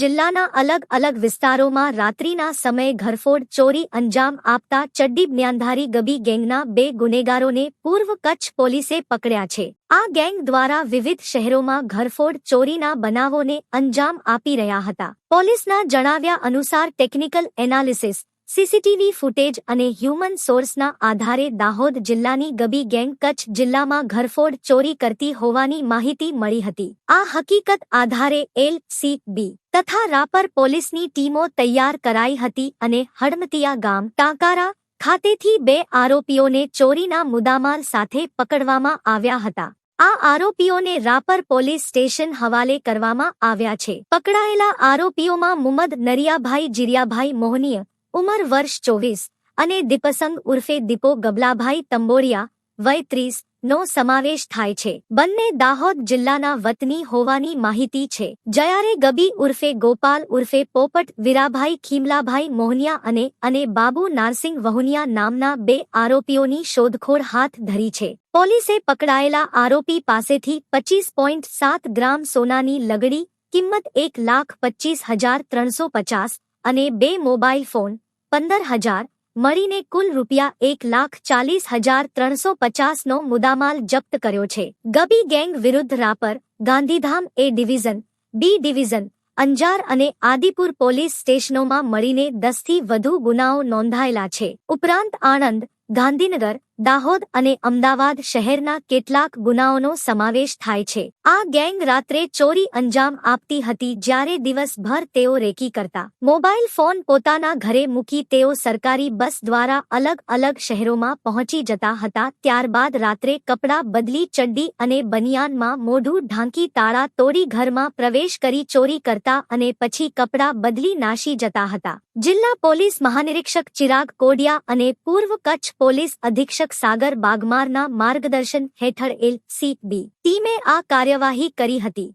જિલ્લાના અલગ અલગ વિસ્તારોમાં રાત્રિના સમયે ઘરફોડ, ચોરી, અંજામ આપતા ચડ્ડી જ્ઞાનધારી ગબી ગેંગના બે ગુનેગારોને પૂર્વ કચ્છ પોલીસે પકડ્યા છે. આ ગેંગ દ્વારા વિવિધ શહેરોમાં ઘરફોડ, ચોરીના બનાવોને અંજામ આપી રહ્યા હતા. પોલીસના જણાવ્યા અનુસાર ટેકનિકલ એનાલિસિસ સીસીટીવી ફૂટેજ અને હ્યુમન સોર્સના આધારે દાહોદ જિલ્લાની ગબી ગેંગ કચ્છ જિલ્લામાં ઘરફોડ ચોરી કરતી હોવાની માહિતી મળી હતી. આ હકીકત આધારે એલ સી બી તથા રાપર પોલીસની ટીમો તૈયાર કરાઈ હતી અને હડમતિયા ગામ ટાંકારા ખાતેથી બે આરોપીઓને ચોરીના મુદ્દામાલ સાથે પકડવામાં આવ્યા હતા. આ આરોપીઓને રાપર પોલીસ સ્ટેશન હવાલે કરવામાં આવ્યા છે. પકડાયેલા આરોપીઓમાં મુમદ નરિયાભાઈ જીરિયાભાઈ મોહનીય ઉંમર વર્ષ ચોવીસ અને દીપસંગ ઉર્ફે દીપો ગબલાભાઈ તંબોરિયા વય ત્રીસ, નો સમાવેશ થાય છે. બંને દાહોદ જિલ્લાના વતની હોવાની માહિતી છે. જયારે ગબી ઉર્ફે ગોપાલ ઉર્ફે પોપટ, વીરાભાઈ ખીમલાભાઈ મોહનિયા અને અને બાબુ નારસિંગ વહુનિયા નામના બે આરોપીઓની શોધખોળ હાથ ધરી છે. પોલીસે પકડાયેલા આરોપી પાસેથી પચીસ પોઈન્ટ સાત ગ્રામ સોનાની લગડી, કિંમત એક લાખ પચીસ હજાર ત્રણસો પચાસ અને બે મોબાઈલ ફોન, પંદર હજાર, મળીને કુલ રૂપિયા એક લાખ ચાલીસ હજાર ત્રણસો પચાસનો મુદ્દામાલ જપ્ત કર્યો છે. ગબી ગેંગ વિરુદ્ધ Rapar, Gandhidham A division, B division, Anjar અને આદિપુર પોલીસ સ્ટેશનોમાં મળીને દસથી વધુ ગુનાઓ નોંધાયેલા છે. ઉપરાંત આણંદ, ગાંધીનગર દાહોદ અને અમદાવાદ શહેરના કેટલાક ગુનાઓનો સમાવેશ થાય છે. આ ગેંગ રાત્રે ચોરી અંજામ આપતી હતી જ્યારે દિવસભર તેઓ રેકી કરતા. મોબાઈલ ફોન પોતાના ઘરે મૂકી તેઓ સરકારી બસ દ્વારા અલગ અલગ શહેરોમાં પહોંચી જતા હતા. ત્યારબાદ રાત્રે કપડાં બદલી ચડ્ડી અને બનિયાનમાં મોઢું ઢાંકી તાળા તોડી ઘરમાં પ્રવેશ કરી ચોરી કરતા અને પછી કપડાં બદલી નાશી જતા હતા. જિલ્લા પોલીસ મહાનિરીક્ષક ચિરાગ કોડિયા અને પૂર્વ કચ્છ પોલીસ અધિક્ષક નિરીક્ષક સાગર બાગમારના માર્ગદર્શન હેઠળ એલ સી બી. ટીમે આ કાર્યવાહી કરી હતી.